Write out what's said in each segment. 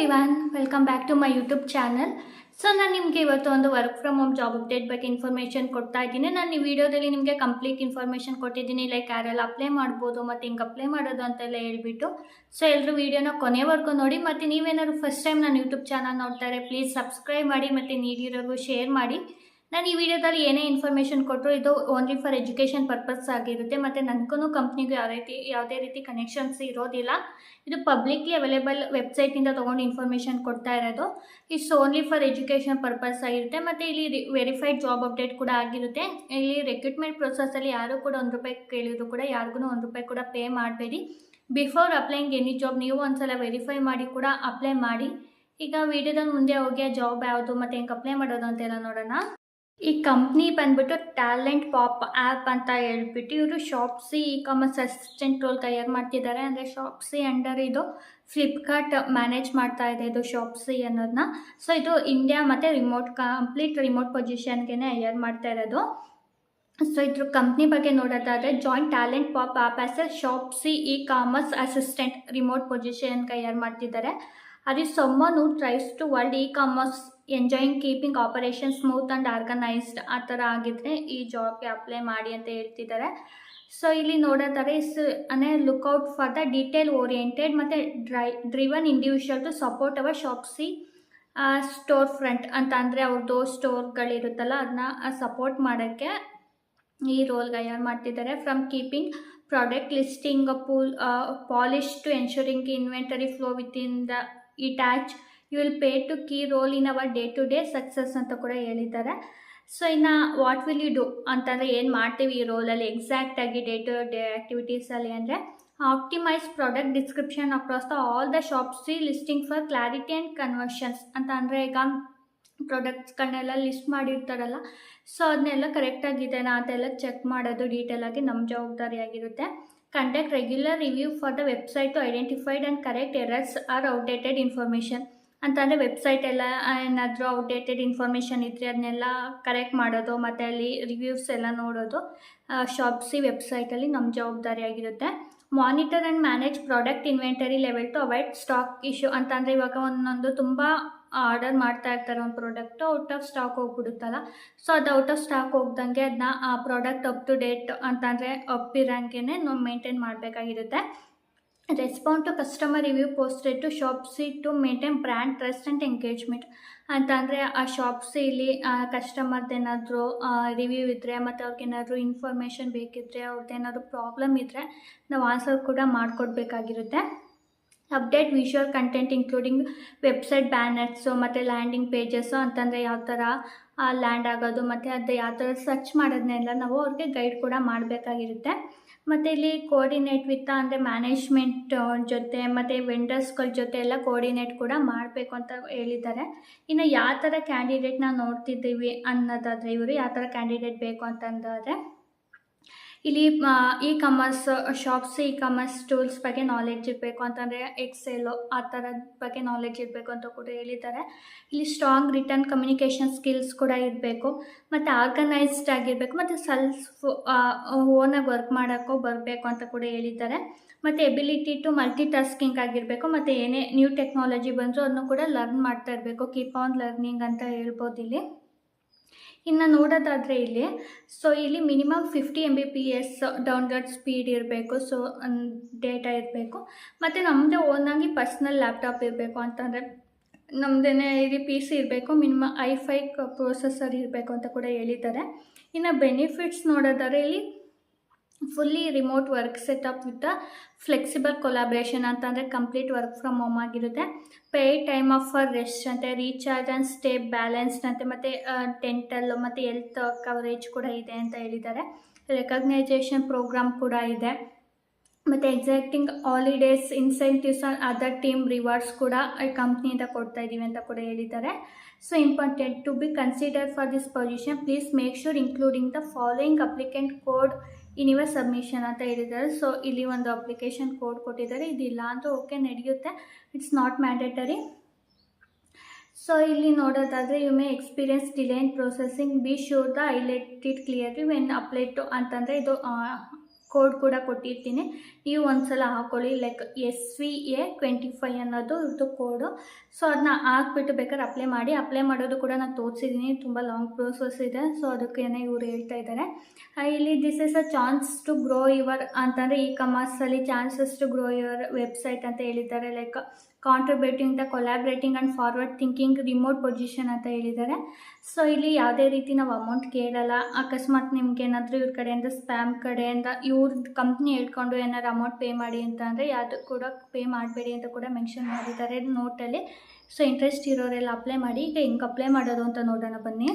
Everyone welcome back to my YouTube channel so ನಾನು ನಿಮಗೆ ಇವತ್ತು ಒಂದು work from home job update ಬಗ್ಗೆ ಇನ್ಫಾರ್ಮೇಷನ್ ಕೊಡ್ತಾ ಇದ್ದೀನಿ. ನಾನು ಈ ವಿಡಿಯೋದಲ್ಲಿ ನಿಮಗೆ ಕಂಪ್ಲೀಟ್ ಇನ್ಫಾರ್ಮೇಷನ್ ಕೊಟ್ಟಿದ್ದೀನಿ. ಲೈಕ್ ಯಾರೆಲ್ಲ ಅಪ್ಲೈ ಮಾಡ್ಬೋದು, ಮತ್ತು ಹಿಂಗೆ ಅಪ್ಲೈ ಮಾಡೋದು ಅಂತೆಲ್ಲ ಹೇಳ್ಬಿಟ್ಟು. ಸೊ ಎಲ್ಲರೂ ವೀಡಿಯೋನ ಕೊನೆವರೆಗೂ ನೋಡಿ. ಮತ್ತು ನೀವೇನಾದ್ರು ಫಸ್ಟ್ ಟೈಮ್ ನಾನು ಯೂಟ್ಯೂಬ್ ಚಾನಲ್ ನೋಡ್ತಾರೆ ಪ್ಲೀಸ್ ಸಬ್ಸ್ಕ್ರೈಬ್ ಮಾಡಿ, ಮತ್ತು ನೀಡಿರೋರ್ಗೂ ಶೇರ್ ಮಾಡಿ. ನಾನು ಈ ವಿಡಿಯೋದಲ್ಲಿ ಏನೇ ಇನ್ಫಾರ್ಮೇಷನ್ ಕೊಟ್ಟರು ಇದು ಓನ್ಲಿ ಫಾರ್ ಎಜುಕೇಷನ್ ಪರ್ಪಸ್ ಆಗಿರುತ್ತೆ. ಮತ್ತು ನನಗೂ ಕಂಪ್ನಿಗೂ ಯಾವ ರೀತಿ, ಯಾವುದೇ ರೀತಿ ಕನೆಕ್ಷನ್ಸ್ ಇರೋದಿಲ್ಲ. ಇದು ಪಬ್ಲಿಕ್ಲಿ ಅವೈಲೇಬಲ್ ವೆಬ್ಸೈಟಿಂದ ತೊಗೊಂಡು ಇನ್ಫಾರ್ಮೇಷನ್ ಕೊಡ್ತಾ ಇರೋದು. It's only for education purpose ಆಗಿರುತ್ತೆ. ಮತ್ತು ಇಲ್ಲಿ ವೆರಿಫೈಡ್ ಜಾಬ್ ಅಪ್ಡೇಟ್ ಕೂಡ ಆಗಿರುತ್ತೆ. ಇಲ್ಲಿ ರೆಕ್ರೂಟ್ಮೆಂಟ್ ಪ್ರೊಸೆಸಲ್ಲಿ ಯಾರು ಕೂಡ ಒಂದು ರೂಪಾಯಿ ಕೇಳಿದ್ರು ಕೂಡ ಯಾರಿಗೂ ಒಂದು ರೂಪಾಯಿ ಕೂಡ ಪೇ ಮಾಡಬೇಡಿ. ಬಿಫೋರ್ ಅಪ್ಲೈಂಗ್ ಎನಿ ಜಾಬ್ ನೀವು ಒಂದ್ಸಲ ವೆರಿಫೈ ಮಾಡಿ ಕೂಡ ಅಪ್ಲೈ ಮಾಡಿ. ಈಗ ವಿಡಿಯೋದಲ್ಲಿ ಮುಂದೆ ಹೋಗಿ ಜಾಬ್ ಯಾವುದು, ಮತ್ತು ಹೆಂಗೆ ಅಪ್ಲೈ ಮಾಡೋದು ಅಂತೆಲ್ಲ ನೋಡೋಣ. ಈ ಕಂಪ್ನಿ ಬಂದ್ಬಿಟ್ಟು ಟ್ಯಾಲೆಂಟ್ ಪಾಪ್ ಆ್ಯಪ್ ಅಂತ ಹೇಳ್ಬಿಟ್ಟು ಇವರು Shopsy e commerce assistant role ತಯಾರು ಮಾಡ್ತಿದ್ದಾರೆ. ಅಂದರೆ ಶಾಪ್ಸಿ ಅಂಡರ್ ಇದು ಫ್ಲಿಪ್ಕಾರ್ಟ್ ಮ್ಯಾನೇಜ್ ಮಾಡ್ತಾ ಇದೆ ಇದು ಶಾಪ್ಸಿ ಅನ್ನೋದನ್ನ ಸೊ ಇದು ಇಂಡಿಯಾ ಮತ್ತು ರಿಮೋಟ್ ಕಂಪ್ಲೀಟ್ ರಿಮೋಟ್ ಪೊಸಿಷನ್ಗೆ ಹೈಯರ್ ಮಾಡ್ತಾ ಇರೋದು. ಸೊ ಇದ್ರ ಕಂಪ್ನಿ ಬಗ್ಗೆ ನೋಡೋದಾದರೆ joint talent pop app as a Shopsy e commerce assistant remote position hire ಮಾಡ್ತಿದ್ದಾರೆ. ಅದು someone who tries to world e commerce enjoying keeping operation smooth and organised ಆ ಥರ ಆಗಿದ್ರೆ ಈ ಜಾಬ್ಗೆ ಅಪ್ಲೈ ಮಾಡಿ ಅಂತ ಹೇಳ್ತಿದ್ದಾರೆ ಸೊ ಇಲ್ಲಿ ನೋಡೋದಾದ್ರೆ ಇಸ್ ಅಂದರೆ lookout for the detail oriented ಮತ್ತು dry driven individual to support our Shopsy store front ಅಂತ ಅಂದರೆ ಅವ್ರದ್ದು ಸ್ಟೋರ್ಗಳಿರುತ್ತಲ್ಲ ಅದನ್ನ ಸಪೋರ್ಟ್ ಮಾಡೋಕ್ಕೆ ಈ ರೋಲ್ಗೆ ಯಾರು ಮಾಡ್ತಿದ್ದಾರೆ from keeping product listing pool polish to ensuring inventory flow with in the ಈ touch you will pay to key role in our day to day success ಅಂತ ಕೂಡ ಹೇಳಿದ್ದಾರೆ. ಸೊ ಇನ್ನು ವಾಟ್ ವಿಲ್ ಯು ಡೂ ಅಂತಂದರೆ ಏನು ಮಾಡ್ತೀವಿ ಈ ರೋಲಲ್ಲಿ ಎಕ್ಸಾಕ್ಟಾಗಿ ಡೇ ಟು ಡೇ ಆ್ಯಕ್ಟಿವಿಟೀಸಲ್ಲಿ ಅಂದರೆ optimise product description across the all the Shopsy listing for clarity and conversions ಅಂತ ಅಂದರೆ ಈಗ ಪ್ರಾಡಕ್ಟ್ಸ್ಗಳನ್ನೆಲ್ಲ ಲಿಸ್ಟ್ ಮಾಡಿರ್ತಾರಲ್ಲ ಸೊ ಅದನ್ನೆಲ್ಲ ಕರೆಕ್ಟಾಗಿದೆನಾ ಅಂತೆಲ್ಲ ಚೆಕ್ ಮಾಡೋದು ಡೀಟೇಲಾಗಿ ನಮ್ಮ ಜವಾಬ್ದಾರಿಯಾಗಿರುತ್ತೆ. Conduct regular review for the website to identified and correct errors or outdated information ಅಂತಂದರೆ ವೆಬ್ಸೈಟ್ ಎಲ್ಲ, ಏನಾದರೂ ಔಟ್ಡೇಟೆಡ್ ಇನ್ಫಾರ್ಮೇಷನ್ ಇದ್ದರೆ ಅದನ್ನೆಲ್ಲ ಕರೆಕ್ಟ್ ಮಾಡೋದು, ಮತ್ತು ಅಲ್ಲಿ ರಿವ್ಯೂಸ್ ಎಲ್ಲ ನೋಡೋದು ಶಾಪ್ಸಿ ವೆಬ್ಸೈಟಲ್ಲಿ ನಮ್ಮ ಜವಾಬ್ದಾರಿಯಾಗಿರುತ್ತೆ monitor and manage product inventory level to avoid stock issue ಅಂತಂದರೆ ಇವಾಗ ಒಂದೊಂದು ತುಂಬ ಆರ್ಡರ್ ಮಾಡ್ತಾ ಇರ್ತಾರೆ ಒಂದು ಪ್ರಾಡಕ್ಟು ಔಟ್ ಆಫ್ ಸ್ಟಾಕ್ ಹೋಗ್ಬಿಡುತ್ತಲ್ಲ? ಸೊ ಅದು ಔಟ್ ಆಫ್ ಸ್ಟಾಕ್ ಹೋಗ್ದಂಗೆ ಅದನ್ನ ಆ ಪ್ರಾಡಕ್ಟ್ ಅಪ್ ಟು ಡೇಟ್ ಅಂತಂದರೆ ಅಪ್ಪಿರಂಗೆ ನಾವು maintain ಮಾಡಬೇಕಾಗಿರುತ್ತೆ. Respond to customer review posted to Shopsy to maintain brand trust and engagement ಅಂತಂದರೆ ಆ ಶಾಪ್ಸಿಲಿ ಕಸ್ಟಮರ್ದೇನಾದರೂ ರಿವ್ಯೂ ಇದ್ದರೆ ಮತ್ತು ಅವ್ರಿಗೇನಾದರೂ ಇನ್ಫಾರ್ಮೇಷನ್ ಬೇಕಿದ್ದರೆ ಏನಾದರೂ ಪ್ರಾಬ್ಲಮ್ ಇದ್ದರೆ ನಾವು ಆನ್ಸರ್ ಕೂಡ ಮಾಡಿಕೊಡ್ಬೇಕಾಗಿರುತ್ತೆ. Update visual content including website banners ಮತ್ತು ಲ್ಯಾಂಡಿಂಗ್ ಪೇಜಸ್ಸು ಅಂತಂದರೆ ಯಾವ ಥರ ಲ್ಯಾಂಡ್ ಆಗೋದು, ಮತ್ತು ಅದು ಯಾವ ಥರ ಸರ್ಚ್ ಮಾಡೋದನ್ನೆಲ್ಲ ನಾವು ಅವ್ರಿಗೆ ಗೈಡ್ ಕೂಡ ಮಾಡಬೇಕಾಗಿರುತ್ತೆ. ಮತ್ತು ಇಲ್ಲಿ ಕೋರ್ಡಿನೇಟ್ ವಿತ್ ಅಂದರೆ ಮ್ಯಾನೇಜ್ಮೆಂಟ್ ಜೊತೆ, ಮತ್ತು ವೆಂಡರ್ಸ್ಗಳ ಜೊತೆ ಎಲ್ಲ ಕೋರ್ಡಿನೇಟ್ ಕೂಡ ಮಾಡಬೇಕು ಅಂತ ಹೇಳಿದ್ದಾರೆ. ಇನ್ನು ಯಾವ ಥರ ಕ್ಯಾಂಡಿಡೇಟ್ನ ನೋಡ್ತಿದ್ದೀವಿ ಅನ್ನೋದಾದರೆ, ಇವರು ಯಾವ ಥರ ಕ್ಯಾಂಡಿಡೇಟ್ ಬೇಕು ಅಂತಂದರೆ ಇಲ್ಲಿ e commerce shops e commerce tools ಬಗ್ಗೆ ನಾಲೆಡ್ಜ್ ಇರಬೇಕು ಅಂತಂದರೆ ಎಕ್ಸೆಲ್ ಆ ಥರದ ಬಗ್ಗೆ ನಾಲೆಡ್ಜ್ ಇರಬೇಕು ಅಂತ ಕೂಡ ಹೇಳಿದ್ದಾರೆ. ಇಲ್ಲಿ ಸ್ಟ್ರಾಂಗ್ ರಿಟರ್ನ್ ಕಮ್ಯುನಿಕೇಷನ್ ಸ್ಕಿಲ್ಸ್ ಕೂಡ ಇರಬೇಕು. ಮತ್ತು ಆರ್ಗನೈಸ್ಡ್ ಆಗಿರಬೇಕು. ಮತ್ತು ಸೆಲ್ಫ್ ಓನಾಗಿ ವರ್ಕ್ ಮಾಡೋಕ್ಕೂ ಬರಬೇಕು ಅಂತ ಕೂಡ ಹೇಳಿದ್ದಾರೆ. ಮತ್ತು ಎಬಿಲಿಟಿ ಟು ಮಲ್ಟಿ ಟಾಸ್ಕಿಂಗ್ ಆಗಿರಬೇಕು. ಮತ್ತು ಏನೇ ನ್ಯೂ ಟೆಕ್ನಾಲಜಿ ಬಂದರೂ ಅದನ್ನು ಕೂಡ ಲರ್ನ್ ಮಾಡ್ತಾ ಇರಬೇಕು. ಕೀಪ್ ಆನ್ ಲರ್ನಿಂಗ್ ಅಂತ ಹೇಳ್ಬೋದು ಇಲ್ಲಿ. ಇನ್ನು ನೋಡೋದಾದರೆ ಇಲ್ಲಿ ಸೊ ಇಲ್ಲಿ minimum fifty M B P S download speed ಇರಬೇಕು ಸೊ ಡೇಟಾ ಇರಬೇಕು. ಮತ್ತು ನಮ್ಮದೇ ಓನಾಗಿ ಪರ್ಸ್ನಲ್ ಲ್ಯಾಪ್ಟಾಪ್ ಇರಬೇಕು ಅಂತಂದರೆ ನಮ್ಮದೇ ಇಲ್ಲಿ ಪಿ ಸಿ ಇರಬೇಕು ಮಿನಿಮಮ್ ಐ ಫೈ ಪ್ರೊಸೆಸರ್ ಇರಬೇಕು ಅಂತ ಕೂಡ ಹೇಳಿದ್ದಾರೆ. ಇನ್ನು ಬೆನಿಫಿಟ್ಸ್ ನೋಡೋದಾದ್ರೆ ಇಲ್ಲಿ fully remote work setup with flexible collaboration ಅಂತಂದರೆ ಕಂಪ್ಲೀಟ್ ವರ್ಕ್ ಫ್ರಮ್ ಹೋಮ್ ಆಗಿರುತ್ತೆ. Pay time off for rest ಅಂತೆ ರೀಚಾರ್ಜ್ ಆ್ಯಂಡ್ ಸ್ಟೇ ಬ್ಯಾಲೆನ್ಸ್ಡ್ ಅಂತೆ, ಮತ್ತು ಡೆಂಟಲ್ ಮತ್ತು ಹೆಲ್ತ್ ಕವರೇಜ್ ಕೂಡ ಇದೆ ಅಂತ ಹೇಳಿದ್ದಾರೆ. ರೆಕಗ್ನೈಜೇಷನ್ ಪ್ರೋಗ್ರಾಮ್ ಕೂಡ ಇದೆ. ಮತ್ತು exacting holidays incentives other team rewards ಕೂಡ ಕಂಪ್ನಿಯಿಂದ ಕೊಡ್ತಾ ಇದ್ದೀವಿ ಅಂತ ಕೂಡ ಹೇಳಿದ್ದಾರೆ. So important to be consider for this position please make sure including the following applicant code your submission ಅಂತ ಹೇಳಿದ್ದಾರೆ ಸೊ ಇಲ್ಲಿ ಒಂದು ಅಪ್ಲಿಕೇಶನ್ ಕೋಡ್ ಕೊಟ್ಟಿದ್ದಾರೆ. ಇದಿಲ್ಲ ಅಂತ ಓಕೆ ನಡೆಯುತ್ತೆ. ಇಟ್ಸ್ ನಾಟ್ ಮ್ಯಾಂಡೇಟರಿ ಸೊ ಇಲ್ಲಿ ನೋಡೋದಾದರೆ you may experience delay in processing be sure the highlighted clearly when apply to ಅಂತಂದರೆ ಇದು ಕೋಡ್ ಕೂಡ ಕೊಟ್ಟಿರ್ತೀನಿ. ನೀವು ಒಂದ್ಸಲ ಹಾಕೊಳ್ಳಿ like S V A twenty five ಅನ್ನೋದು ಇದು ಕೋಡು ಸೊ ಅದನ್ನ ಹಾಕ್ಬಿಟ್ಟು ಬೇಕಾದ್ರೆ ಅಪ್ಲೈ ಮಾಡಿ. ಅಪ್ಲೈ ಮಾಡೋದು ಕೂಡ ನಾನು ತೋರಿಸಿದ್ದೀನಿ ತುಂಬ ಲಾಂಗ್ ಪ್ರೋಸೆಸ್ ಇದೆ. ಸೊ ಅದಕ್ಕೇನೆ ಇವ್ರು ಹೇಳ್ತಾ ಇದ್ದಾರೆ ಇಲ್ಲಿ this is a chance to grow your ಅಂತಂದರೆ ಈ ಕಮರ್ಸಲ್ಲಿ chances to grow your website ಅಂತ ಹೇಳಿದ್ದಾರೆ. Like contributing the collaborating and forward thinking remote position ಅಂತ ಹೇಳಿದ್ದಾರೆ. ಸೊ ಇಲ್ಲಿ ಯಾವುದೇ ರೀತಿ ನಾವು ಅಮೌಂಟ್ ಕೇಳಲ್ಲ. ಅಕಸ್ಮಾತ್ ನಿಮ್ಗೆ ಏನಾದರೂ ಇವ್ರ ಕಡೆಯಿಂದ ಸ್ಪ್ಯಾಮ್ ಕಡೆಯಿಂದ ಇವ್ರ ಕಂಪ್ನಿ ಹೇಳ್ಕೊಂಡು ಏನಾರು ಅಮೌಂಟ್ ಪೇ ಮಾಡಿ ಅಂತ ಅಂದರೆ ಯಾವುದು ಕೂಡ ಪೇ ಮಾಡಬೇಡಿ ಅಂತ ಕೂಡ ಮೆನ್ಷನ್ ಮಾಡಿದ್ದಾರೆ ನೋಟಲ್ಲಿ ಸೊ ಇಂಟ್ರೆಸ್ಟ್ ಇರೋರೆಲ್ಲ ಅಪ್ಲೈ ಮಾಡಿ. ಈಗ ಹಿಂಗೆ ಅಪ್ಲೈ ಮಾಡೋದು ಅಂತ ನೋಡೋಣ ಬನ್ನಿ.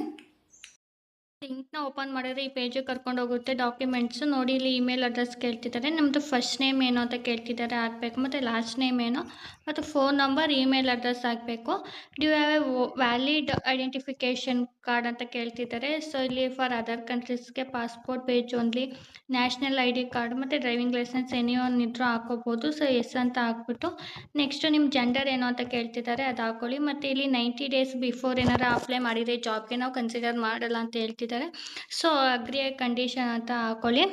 ಲಿಂಕ್ನ ಓಪನ್ ಮಾಡಿದ್ರೆ ಈ ಪೇಜಿಗೆ ಕರ್ಕೊಂಡು ಹೋಗುತ್ತೆ ಡಾಕ್ಯುಮೆಂಟ್ಸ್ ನೋಡಿ, ಇಲ್ಲಿ ಇಮೇಲ್ ಅಡ್ರೆಸ್ ಕೇಳ್ತಿದ್ದಾರೆ. ನಮ್ಮದು ಫಸ್ಟ್ ನೇಮ್ ಏನು ಅಂತ ಕೇಳ್ತಿದ್ದಾರೆ ಹಾಕಬೇಕು ಮತ್ತು ಲಾಸ್ಟ್ ನೇಮ್ ಏನು ಮತ್ತು ಫೋನ್ ನಂಬರ್ ಇಮೇಲ್ ಅಡ್ರೆಸ್ ಹಾಕಬೇಕು do you have a valid identification card ಅಂತ ಕೇಳ್ತಿದ್ದಾರೆ. ಸೊ ಇಲ್ಲಿ for other ಕಂಟ್ರೀಸ್ಗೆ passport page only national I D card ಮತ್ತು ಡ್ರೈವಿಂಗ್ ಲೈಸೆನ್ಸ್ ಎನಿ ಒನ್ ಇದ್ರೂ ಹಾಕೋಬೋದು. ಸೊ ಎಸ್ ಅಂತ ಹಾಕ್ಬಿಟ್ಟು ನೆಕ್ಸ್ಟು ನಿಮ್ಮ ಜೆಂಡರ್ ಏನು ಅಂತ ಕೇಳ್ತಿದ್ದಾರೆ ಅದು ಹಾಕೊಳ್ಳಿ ಮತ್ತು ಇಲ್ಲಿ ನೈಂಟಿ ಡೇಸ್ ಬಿಫೋರ್ ಏನಾರು ಅಪ್ಲೈ ಮಾಡಿದರೆ ಜಾಬ್ಗೆ ನಾವು ಕನ್ಸಿಡರ್ ಮಾಡಲ್ಲ ಅಂತ ಹೇಳ್ತಿದ್ದಾರೆ. ಸೊ ಅಗ್ರಿ ಕಂಡೀಷನ್ ಅಂತ ಹಾಕೊಳ್ಳಿ.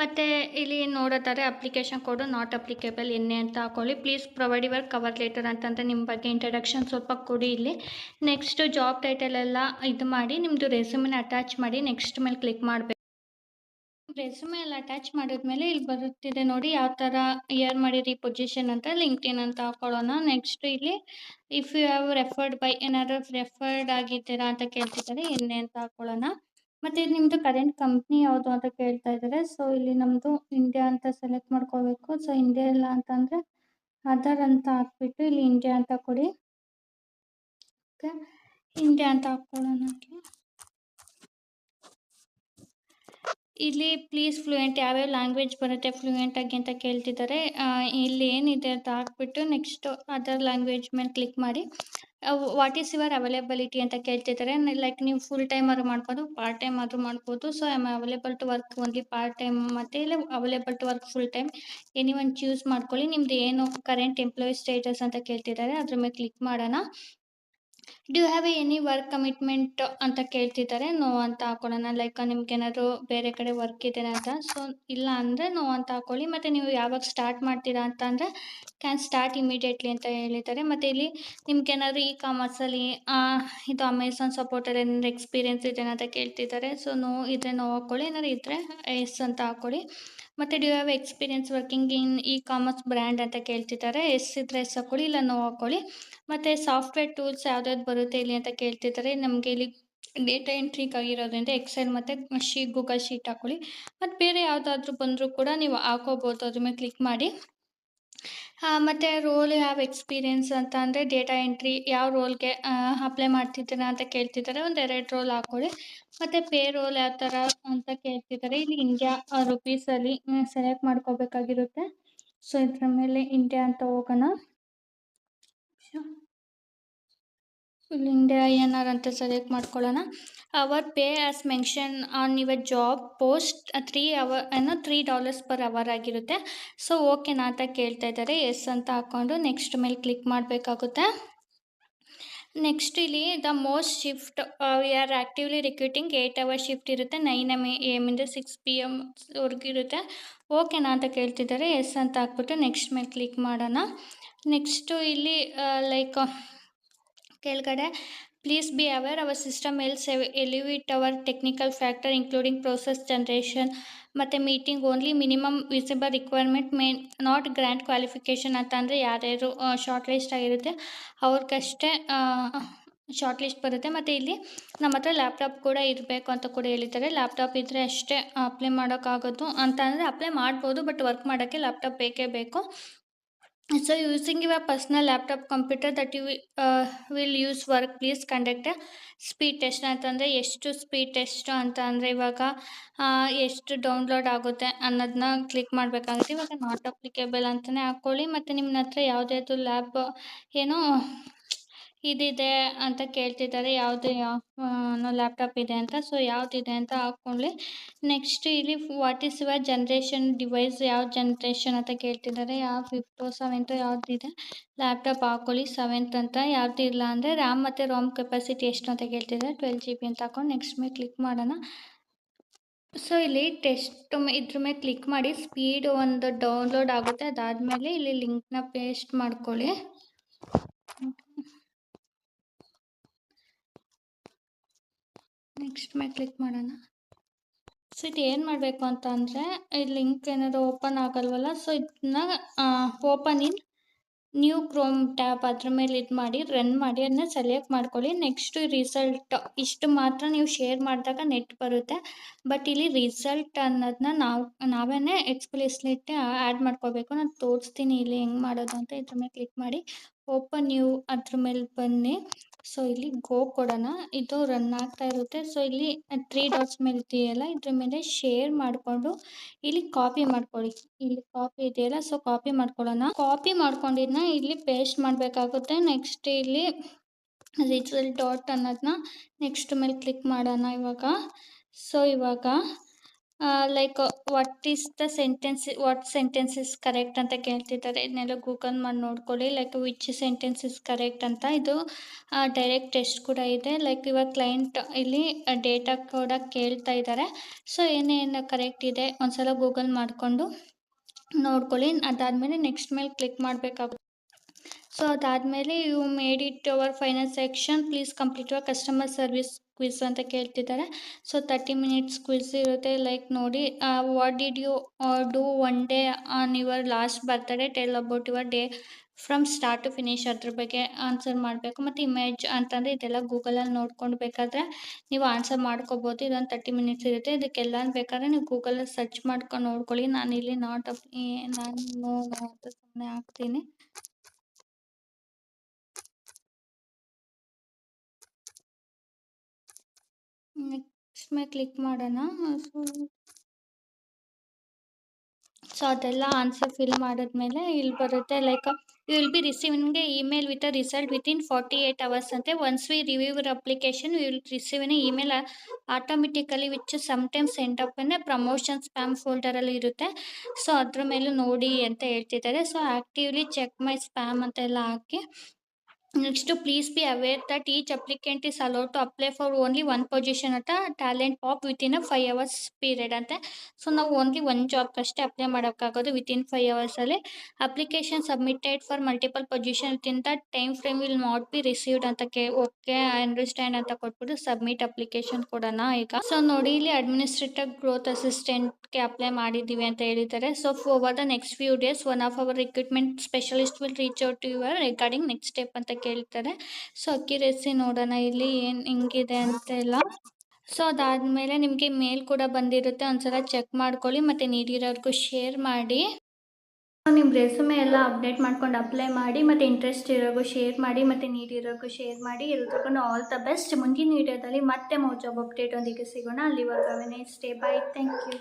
ಮತ್ತು ಇಲ್ಲಿ ನೋಡೋತಾರೆ ಅಪ್ಲಿಕೇಶನ್ ಕೋಡು ನಾಟ್ ಅಪ್ಲಿಕೇಬಲ್ ಎನ್ನೆ ಅಂತ ಹಾಕೊಳ್ಳಿ. Please provide your cover letter ಅಂತಂದರೆ ನಿಮ್ಮ ಬಗ್ಗೆ ಇಂಟ್ರಡಕ್ಷನ್ ಸ್ವಲ್ಪ ಕೊಡಿ ಇಲ್ಲಿ. ನೆಕ್ಸ್ಟು ಜಾಬ್ ಟೈಟಲ್ ಎಲ್ಲ ಇದು ಮಾಡಿ ನಿಮ್ಮದು ರೆಸ್ಯೂಮನ್ನು ಅಟ್ಯಾಚ್ ಮಾಡಿ ನೆಕ್ಸ್ಟ್ ಮೇಲೆ ಕ್ಲಿಕ್ ಮಾಡಬೇಕು. ರೆಸ್ಯೂಮೆ ಎಲ್ಲ ಅಟ್ಯಾಚ್ ಮಾಡಿದ್ಮೇಲೆ ಇಲ್ಲಿ ಬರುತ್ತಿದೆ ನೋಡಿ, ಯಾವ ಥರ ಇಯರ್ ಮಾಡಿರಿ ಪೊಸಿಷನ್ ಅಂತ ಲಿಂಕ್ಡಿನ್ ಅಂತ ಹಾಕೊಳ್ಳೋಣ. ನೆಕ್ಸ್ಟ್ ಇಲ್ಲಿ if you have referred by ಏನಾದರೂ ರೆಫರ್ಡ್ ಆಗಿದ್ದೀರಾ ಅಂತ ಕೇಳ್ತಿದ್ದಾರೆ, ಎನ್ನೆ ಅಂತ ಹಾಕೊಳ್ಳೋಣ. ಮತ್ತು ಇದು ನಿಮ್ಮದು ಕರೆಂಟ್ ಕಂಪ್ನಿ ಯಾವುದು ಅಂತ ಕೇಳ್ತಾ ಇದ್ದಾರೆ. ಸೊ ಇಲ್ಲಿ ನಮ್ಮದು ಇಂಡಿಯಾ ಅಂತ ಸೆಲೆಕ್ಟ್ ಮಾಡ್ಕೋಬೇಕು. ಸೊ ಇಂಡಿಯಾ ಇಲ್ಲ ಅಂತಂದರೆ ಅದರ್ ಅಂತ ಹಾಕ್ಬಿಟ್ಟು ಇಲ್ಲಿ ಇಂಡಿಯಾ ಅಂತ ಕೊಡಿ. ಓಕೆ ಇಂಡಿಯಾ ಅಂತ ಹಾಕ್ಕೊಳ್ಳೋಣ ಇಲ್ಲಿ. ಪ್ಲೀಸ್ ಫ್ಲೂಯೆಂಟ್ ಯಾವ್ಯಾವ ಲ್ಯಾಂಗ್ವೇಜ್ ಬರುತ್ತೆ ಫ್ಲೂಯೆಂಟ್ ಆಗಿ ಅಂತ ಕೇಳ್ತಿದ್ದಾರೆ. ಇಲ್ಲಿ ಏನಿದೆ ಅಂತ ಹಾಕ್ಬಿಟ್ಟು ನೆಕ್ಸ್ಟ್ ಅದರ್ ಲ್ಯಾಂಗ್ವೇಜ್ ಮೇಲೆ ಕ್ಲಿಕ್ ಮಾಡಿ. ವಾಟ್ ಈಸ್ ಯುವರ್ ಅವೈಲೇಬಿಲಿಟಿ ಅಂತ ಕೇಳ್ತಿದ್ದಾರೆ. ಲೈಕ್ ನೀವು ಫುಲ್ ಟೈಮ್ ಆದ್ರೂ ಮಾಡ್ಬೋದು ಪಾರ್ಟ್ ಟೈಮ್ ಆದ್ರೂ ಮಾಡ್ಬೋದು. So I am available to work only part time ಮತ್ತು ಇಲ್ಲ available to work full time any one choose ಮಾಡ್ಕೊಳ್ಳಿ. ನಿಮ್ದು ಏನು ಕರೆಂಟ್ ಎಂಪ್ಲಾಯ್ ಸ್ಟೇಟಸ್ ಅಂತ ಕೇಳ್ತಿದ್ದಾರೆ, ಅದ್ರ ಮೇಲೆ ಕ್ಲಿಕ್ ಮಾಡೋಣ. Do you have any work commitment ಅಂತ ಕೇಳ್ತಿದ್ದಾರೆ? ನೋ ಅಂತ ಹಾಕೊಳ್ಳೋಣ ಲೈಕ್ ನಿಮ್ಗೆ ಏನಾದ್ರು ಬೇರೆ ಕಡೆ ವರ್ಕ್ ಇದೆ ಅಂತ? ಸೊ ಇಲ್ಲ ಅಂದರೆ ನೋ ಅಂತ ಹಾಕೊಳ್ಳಿ. ಮತ್ತು ನೀವು ಯಾವಾಗ ಸ್ಟಾರ್ಟ್ ಮಾಡ್ತೀರಾ ಅಂತ ಅಂದರೆ ಕ್ಯಾನ್ ಸ್ಟಾರ್ಟ್ ಇಮಿಡಿಯೇಟ್ಲಿ ಅಂತ ಹೇಳಿದ್ದಾರೆ. ಮತ್ತೆ ಇಲ್ಲಿ ನಿಮ್ಗೆ ಏನಾದ್ರು ಇ ಕಾಮರ್ಸಲ್ಲಿ ಇದು ಅಮೆಝಾನ್ ಸಪೋರ್ಟಲ್ಲಿ ಏನಾದ್ರು ಎಕ್ಸ್ಪೀರಿಯನ್ಸ್ ಇದೆ ಅಂತ ಕೇಳ್ತಿದ್ದಾರೆ. ಸೊ ನೋ ಇದ್ರೆ ನೋ ಹಾಕೊಳ್ಳಿ. ಏನಾದ್ರು ಇದ್ದರೆ ಎಸ್ ಅಂತ ಹಾಕೊಳ್ಳಿ. ಮತ್ತು do you have experience working in e commerce brand ಅಂತ ಕೇಳ್ತಿದ್ದಾರೆ? ಎಸ್ ಇದ್ರೆ ಎಸ್ ಹಾಕೊಳ್ಳಿ. ಇಲ್ಲ ನೋ ಹಾಕೊಳ್ಳಿ. ಮತ್ತು ಸಾಫ್ಟ್ವೇರ್ ಟೂಲ್ಸ್ ಯಾವ್ದಾದ್ ಬರುತ್ತೆ ಇಲ್ಲಿ ಅಂತ ಕೇಳ್ತಿದ್ದಾರೆ. ನಮಗೆ ಇಲ್ಲಿ ಡೇಟಾ ಎಂಟ್ರಿ ಆಗಿರೋದ್ರಿಂದ ಎಕ್ಸೆಲ್ ಮತ್ತೆ ಶೀ, ಗೂಗಲ್ ಶೀಟ್ ಹಾಕೊಳ್ಳಿ. ಮತ್ತೆ ಬೇರೆ ಯಾವ್ದಾದ್ರು ಬಂದರೂ ಕೂಡ ನೀವು ಹಾಕೋಬಹುದು. ಅದ್ರ ಮೇಲೆ ಕ್ಲಿಕ್ ಮಾಡಿ. ಮತ್ತೆ ರೋಲ್ ಯಾವ ಎಕ್ಸ್ಪೀರಿಯನ್ಸ್ ಅಂತ ಅಂದರೆ ಡೇಟಾ ಎಂಟ್ರಿ ಯಾವ ರೋಲ್ಗೆ ಅಪ್ಲೈ ಮಾಡ್ತಿದ್ದೀರಾ ಅಂತ ಕೇಳ್ತಿದ್ದಾರೆ. ಒಂದು ಎರಡು ರೋಲ್ ಹಾಕೊಳ್ಳಿ. ಮತ್ತು ಪೇ ರೋಲ್ ಯಾವ ಥರ ಅಂತ ಕೇಳ್ತಿದ್ದಾರೆ. ಇಲ್ಲಿ ಇಂಡಿಯಾ ರುಪೀಸಲ್ಲಿ ಸೆಲೆಕ್ಟ್ ಮಾಡ್ಕೋಬೇಕಾಗಿರುತ್ತೆ. ಸೊ ಇದ್ರ ಮೇಲೆ ಇಂಡಿಯಾ ಅಂತ ಹೋಗೋಣ. ಇಲ್ಲಿ ಐ ಎನ್ ಆರ್ ಅಂತ ಸೆಲೆಕ್ಟ್ ಮಾಡ್ಕೊಳ್ಳೋಣ. Our pay as mention on your job post three hour ಏನೋ ತ್ರೀ ಡಾಲರ್ಸ್ ಪರ್ ಅವರ್ ಆಗಿರುತ್ತೆ. ಸೊ ಓಕೆನಾ ಅಂತ ಕೇಳ್ತಾ ಇದ್ದಾರೆ. ಎಸ್ ಅಂತ ಹಾಕ್ಕೊಂಡು ನೆಕ್ಸ್ಟ್ ಮೇಲೆ ಕ್ಲಿಕ್ ಮಾಡಬೇಕಾಗುತ್ತೆ. ನೆಕ್ಸ್ಟ್ ಇಲ್ಲಿ the most shift we are actively recruiting eight hour shift ಇರುತ್ತೆ. ನೈನ್ ಎಂ ಎ ಎಮ್ಮಿಂದ ಸಿಕ್ಸ್ ಪಿ ಎಮ್ವರೆಗೂ ಇರುತ್ತೆ. ಓಕೆನಾ ಅಂತ ಕೇಳ್ತಿದ್ದಾರೆ. ಎಸ್ ಅಂತ ಹಾಕ್ಬಿಟ್ಟು ನೆಕ್ಸ್ಟ್ ಮೇಲೆ ಕ್ಲಿಕ್ ಮಾಡೋಣ. ನೆಕ್ಸ್ಟು ಇಲ್ಲಿ ಲೈಕ್ ಕೆಳಗಡೆ please be aware our system else elevate our technical factor including process generation ಮತ್ತು meeting only minimum visible requirement may not grand qualification ಅಂತ ಅಂದರೆ ಯಾರ್ಯಾರು ಶಾರ್ಟ್ ಲಿಸ್ಟ್ ಆಗಿರುತ್ತೆ, ಅವ್ರಿಗಷ್ಟೇ ಶಾರ್ಟ್ ಲಿಸ್ಟ್ ಬರುತ್ತೆ. ಮತ್ತು ಇಲ್ಲಿ ನಮ್ಮ ಹತ್ರ ಲ್ಯಾಪ್ಟಾಪ್ ಕೂಡ ಇರಬೇಕು ಅಂತ ಕೂಡ ಹೇಳಿದ್ದಾರೆ. ಲ್ಯಾಪ್ಟಾಪ್ ಇದ್ದರೆ ಅಷ್ಟೇ ಅಪ್ಲೈ ಮಾಡೋಕ್ಕಾಗೋದು ಅಂತ ಅಂದರೆ ಅಪ್ಲೈ ಮಾಡ್ಬೋದು ಬಟ್ ವರ್ಕ್ ಮಾಡೋಕ್ಕೆ ಲ್ಯಾಪ್ಟಾಪ್ ಬೇಕೇ ಬೇಕು. So using your personal laptop computer that you will use work please conduct speed test ಅಂತಂದರೆ ಎಷ್ಟು ಸ್ಪೀಡ್ ಟೆಸ್ಟ್ ಅಂತ ಅಂದರೆ ಇವಾಗ ಎಷ್ಟು ಡೌನ್ಲೋಡ್ ಆಗುತ್ತೆ ಅನ್ನೋದನ್ನ ಕ್ಲಿಕ್ ಮಾಡಬೇಕಾಗುತ್ತೆ. ಇವಾಗ ನಾಟ್ ಅಪ್ಲಿಕೇಬಲ್ ಅಂತಲೇ ಹಾಕ್ಕೊಳ್ಳಿ ಮತ್ತು ನಿಮ್ಮ ಹತ್ರ ಯಾವುದ್ಯಾವ್ದು ಲ್ಯಾಬ್ ಏನೋ ಇದಿದೆ ಅಂತ ಕೇಳ್ತಿದ್ದಾರೆ. ಯಾವುದು ಯಾವ ಲ್ಯಾಪ್ಟಾಪ್ ಇದೆ ಅಂತ. ಸೊ ಯಾವುದಿದೆ ಅಂತ ಹಾಕ್ಕೊಳ್ಳಿ ನೆಕ್ಸ್ಟ್ ಇಲ್ಲಿ what is your generation device ಯಾವ ಜನ್ರೇಷನ್ ಅಂತ ಕೇಳ್ತಿದ್ದಾರೆ. ಯಾವ ಫಿಫ್ಟು ಯಾವ್ದು ಯಾವುದಿದೆ? ಲ್ಯಾಪ್ಟಾಪ್ ಹಾಕೊಳ್ಳಿ. ಸೆವೆಂತ್ ಅಂತ. ಯಾವ್ದು ಇಲ್ಲ ಅಂದರೆ ರ್ಯಾಮ್ ಮತ್ತು ರೋಮ್ ಕೆಪಾಸಿಟಿ ಎಷ್ಟು ಅಂತ ಕೇಳ್ತಿದ್ದಾರೆ. ಟ್ವೆಲ್ ಜಿ ಬಿ ಅಂತ ಹಾಕೊಂಡು ನೆಕ್ಸ್ಟ್ ಮೇಲೆ ಕ್ಲಿಕ್ ಮಾಡೋಣ. ಸೊ ಇಲ್ಲಿ ಟೆಸ್ಟ್ ಇದ್ರ ಮೇಲೆ ಕ್ಲಿಕ್ ಮಾಡಿ ಸ್ಪೀಡ್ ಒಂದು ಡೌನ್ಲೋಡ್ ಆಗುತ್ತೆ. ಅದಾದಮೇಲೆ ಇಲ್ಲಿ ಲಿಂಕ್ನ ಪೇಸ್ಟ್ ಮಾಡ್ಕೊಳ್ಳಿ. ನೆಕ್ಸ್ಟ್ ಮೇಲೆ ಕ್ಲಿಕ್ ಮಾಡೋಣ. ಸೊ ಇದು ಏನು ಮಾಡಬೇಕು ಅಂತ ಅಂದರೆ, ಈ ಲಿಂಕ್ ಏನಾದರೂ ಓಪನ್ ಆಗಲ್ವಲ್ಲ ಸೊ ಇದನ್ನ open in new Chrome tab ಅದ್ರ ಮೇಲೆ ಇದು ಮಾಡಿ ರನ್ ಮಾಡಿ ಅದನ್ನ ಸೆಲೆಕ್ಟ್ ಮಾಡ್ಕೊಳ್ಳಿ. ನೆಕ್ಸ್ಟ್ ರಿಸಲ್ಟ್ ಇಷ್ಟು ಮಾತ್ರ ನೀವು ಶೇರ್ ಮಾಡಿದಾಗ ನೆಟ್ ಬರುತ್ತೆ. ಬಟ್ ಇಲ್ಲಿ ರಿಸಲ್ಟ್ ಅನ್ನೋದನ್ನ ನಾವು ನಾವೇ ಎಕ್ಸ್ಪ್ಲಿಸ್ಲಿಟ್ ಆ್ಯಡ್ ಮಾಡ್ಕೋಬೇಕು ನಾನು ತೋರಿಸ್ತೀನಿ ಇಲ್ಲಿ ಹೆಂಗೆ ಮಾಡೋದು ಅಂತ ಇದ್ರ ಮೇಲೆ ಕ್ಲಿಕ್ ಮಾಡಿ. ಓಪನ್ ನ್ಯೂ ಅದ್ರ ಮೇಲೆ ಬನ್ನಿ. ಸೊ ಇಲ್ಲಿ ಗೋ ಕೊಡೋಣ. ಇದು ರನ್ ಆಗ್ತಾ ಇರುತ್ತೆ. ಸೊ ಇಲ್ಲಿ ತ್ರೀ ಡಾಟ್ಸ್ ಮೇಲೆ ಇದೆಯಲ್ಲ, ಇದ್ರ ಮೇಲೆ ಶೇರ್ ಮಾಡಿಕೊಂಡು ಇಲ್ಲಿ ಕಾಪಿ ಮಾಡ್ಕೊಳ್ಳಿ. ಇಲ್ಲಿ ಕಾಪಿ ಇದೆಯಲ್ಲ ಸೊ ಕಾಪಿ ಮಾಡ್ಕೊಳ್ಳೋಣ. ಕಾಪಿ ಮಾಡ್ಕೊಂಡಿದ್ನ, ಇಲ್ಲಿ ಪೇಸ್ಟ್ ಮಾಡಬೇಕಾಗುತ್ತೆ. ನೆಕ್ಸ್ಟ್ ಇಲ್ಲಿ ರಿಚುವಲ್ ಡಾಟ್ ಅನ್ನೋದನ್ನ ನೆಕ್ಸ್ಟ್ ಮೇಲೆ ಕ್ಲಿಕ್ ಮಾಡೋಣ ಇವಾಗ. ಸೊ ಇವಾಗ like what is the sentence what sentence is correct ಅಂತ ಕೇಳ್ತಿದ್ದಾರೆ. ಇದನ್ನೆಲ್ಲ ಗೂಗಲ್ ಮಾಡಿ ನೋಡ್ಕೊಳ್ಳಿ. Like which sentence is correct ಅಂತ ಇದು ಡೈರೆಕ್ಟ್ ಟೆಸ್ಟ್ ಕೂಡ ಇದೆ. ಲೈಕ್ ಇವಾಗ ಕ್ಲೈಂಟ್ ಇಲ್ಲಿ ಡೇಟಾ ಕೂಡ ಕೇಳ್ತಾ ಇದ್ದಾರೆ. ಸೊ ಏನೇನು ಕರೆಕ್ಟ್ ಇದೆ ಒಂದ್ಸಲ ಗೂಗಲ್ ಮಾಡಿಕೊಂಡು ನೋಡ್ಕೊಳ್ಳಿ. ಅದಾದಮೇಲೆ ನೆಕ್ಸ್ಟ್ ಮೇಲೆ ಕ್ಲಿಕ್ ಮಾಡಬೇಕಾಗುತ್ತೆ. ಸೊ ಅದಾದಮೇಲೆ you made it our finance section please complete your customer service quiz ಅಂತ ಕೇಳ್ತಿದ್ದಾರೆ. ಸೊ ತರ್ಟಿ ಮಿನಿಟ್ಸ್ ಕ್ವಿಸ್ ಇರುತ್ತೆ. ಲೈಕ್ ನೋಡಿ what did you do one day on your last birthday tell about your day from start to finish ಅದ್ರ ಬಗ್ಗೆ answer ಮಾಡಬೇಕು. ಮತ್ತು image ಅಂತಂದರೆ ಇದೆಲ್ಲ ಗೂಗಲಲ್ಲಿ ನೋಡ್ಕೊಂಡು ಬೇಕಾದರೆ ನೀವು ಆನ್ಸರ್ ಮಾಡ್ಕೋಬೋದು. ಇದೊಂದು ತರ್ಟಿ ಮಿನಿಟ್ಸ್ ಇರುತ್ತೆ. ಇದಕ್ಕೆಲ್ಲ ಬೇಕಾದ್ರೆ ನೀವು ಗೂಗಲಲ್ಲಿ ಸರ್ಚ್ ಮಾಡ್ಕೊಂಡು ನೋಡ್ಕೊಳ್ಳಿ. ನಾನು ಇಲ್ಲಿ ನಾಟ್ ನಾನು ಸುಮ್ಮನೆ ಹಾಕ್ತೀನಿ. ನೆಕ್ಸ್ಟ್ ಮೇಲೆ ಕ್ಲಿಕ್ ಮಾಡೋಣ. ಸೊ ಸೊ ಅದೆಲ್ಲ ಆನ್ಸರ್ ಫಿಲ್ ಮಾಡಿದ್ಮೇಲೆ ಇಲ್ಲಿ ಬರುತ್ತೆ like you will be receive ನಿಮಗೆ email with a result within forty eight hours ಅಂತೆ once we review your application you will receive in email automatically which sometimes send up ಅಂದರೆ promotion spam ಫೋಲ್ಡರಲ್ಲಿ ಇರುತ್ತೆ. So ಅದ್ರ ಮೇಲೂ ನೋಡಿ ಅಂತ ಹೇಳ್ತಿದ್ದಾರೆ. So actively check my spam ಅಂತ ಎಲ್ಲ ಹಾಕಿ. Next please be aware that each applicant is allowed to apply for only one position ಅಂತ talent pop within a five hours period ಅಂತೆ ಸೊ ನಾವು ಓನ್ಲಿ ಒಂದು ಜಾಬ್ಗಷ್ಟೇ ಅಪ್ಲೈ ಮಾಡೋಕ್ಕಾಗೋದು within five ಅವರ್ಸಲ್ಲಿ application submitted for multiple position within time frame will not be received ಅಂತ ಕೇ okay understand ಅಂತ ಕೊಟ್ಬಿಟ್ಟು ಸಬ್ಮಿಟ್ ಅಪ್ಲಿಕೇಶನ್ ಕೊಡೋಣ ಈಗ. ಸೊ ನೋಡಿ ಇಲ್ಲಿ ಅಡ್ಮಿನಿಸ್ಟ್ರೇಟಿವ್ ಗ್ರೋತ್ ಅಸಿಸ್ಟೆಂಟ್ಗೆ ಅಪ್ಲೈ ಮಾಡಿದ್ದೀವಿ ಅಂತ ಹೇಳಿದ್ದಾರೆ. So over the next few days one of our recruitment specialist will reach out your regarding next step ಅಂತ ಕೇಳ್ತಾರೆ. ಸೊ ರೆಸಿ ನೋಡೋಣ, ಇಲ್ಲಿ ಏನು ಹೆಂಗಿದೆ ಅಂತೆಲ್ಲ. ಸೊ ಅದಾದಮೇಲೆ ನಿಮಗೆ ಮೇಲ್ ಕೂಡ ಬಂದಿರುತ್ತೆ, ಒಂದ್ಸಲ ಚೆಕ್ ಮಾಡ್ಕೊಳ್ಳಿ, ಮತ್ತು ನೀಡಿರೋರ್ಗೂ ಶೇರ್ ಮಾಡಿ. ನಿಮ್ಮ ರೆಸುಮೆ ಎಲ್ಲ ಅಪ್ಡೇಟ್ ಮಾಡ್ಕೊಂಡು ಅಪ್ಲೈ ಮಾಡಿ, ಮತ್ತು ಇಂಟ್ರೆಸ್ಟ್ ಇರೋರ್ಗೂ ಶೇರ್ ಮಾಡಿ, ಮತ್ತು ನೀಡಿರೋರ್ಗೂ ಶೇರ್ ಮಾಡಿ ಎಲ್ರಿಗೂ ಆಲ್ ದ ಬೆಸ್ಟ್ ಮುಂದಿನ ವೀಡಿಯೋದಲ್ಲಿ ಮತ್ತೆ ಮೌ ಜಾಬ್ ಅಪ್ಡೇಟ್ ಒಂದಿಗೆ ಸಿಗೋಣ. ಅಲ್ಲಿವರೆಗೂ ಸ್ಟೇ ಬೈ ಥ್ಯಾಂಕ್ ಯು